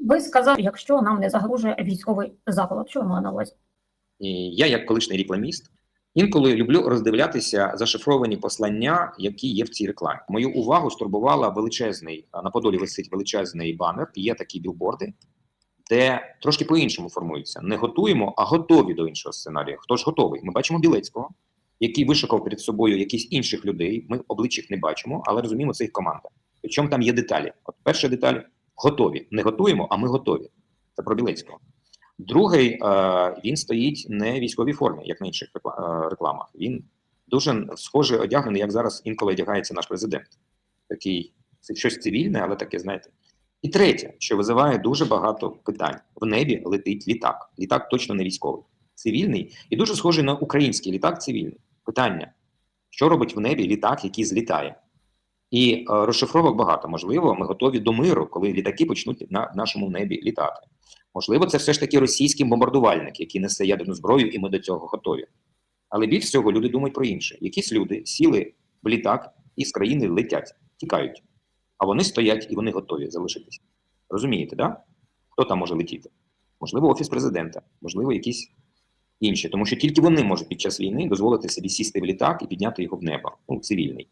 Ви сказали, якщо нам не загрожує військовий заколот, що ви мали на увазі? Я, як колишній рекламіст, інколи люблю роздивлятися зашифровані послання, які є в цій рекламі. Мою увагу стурбувала величезний на подолі висить величезний банер. Є такі білборди, де трошки по-іншому формується. Не готуємо, а готові до іншого сценарію. Хто ж готовий? Ми бачимо Білецького, який вишукав перед собою якісь інших людей. Ми облич їх не бачимо, але розуміємо, це їх команда. Причому там є деталі. От перша деталь готові. Не готуємо, а ми готові. Це про Білецького. Другий е, він стоїть не в військовій формі, як на інших е, рекламах. Він дуже схоже одягнений, як зараз інколи одягається наш президент. Такий щось цивільне, але таке, знаєте. І третє, що визиває дуже багато питань: в небі летить літак. Літак точно не військовий, цивільний і дуже схожий на український літак цивільний. Питання: що робить в небі літак, який злітає? І е, розшифровок багато. Можливо, ми готові до миру, коли літаки почнуть на нашому небі літати. Можливо, це все ж таки російський бомбардувальник, який несе ядерну зброю, і ми до цього готові. Але більш всього люди думають про інше. Якісь люди сіли в літак і з країни летять, тікають. А вони стоять і вони готові залишитися. Розумієте, да? Хто там може летіти? Можливо, офіс президента, можливо, якісь інші, тому що тільки вони можуть під час війни дозволити собі сісти в літак і підняти його в небо, ну, цивільний.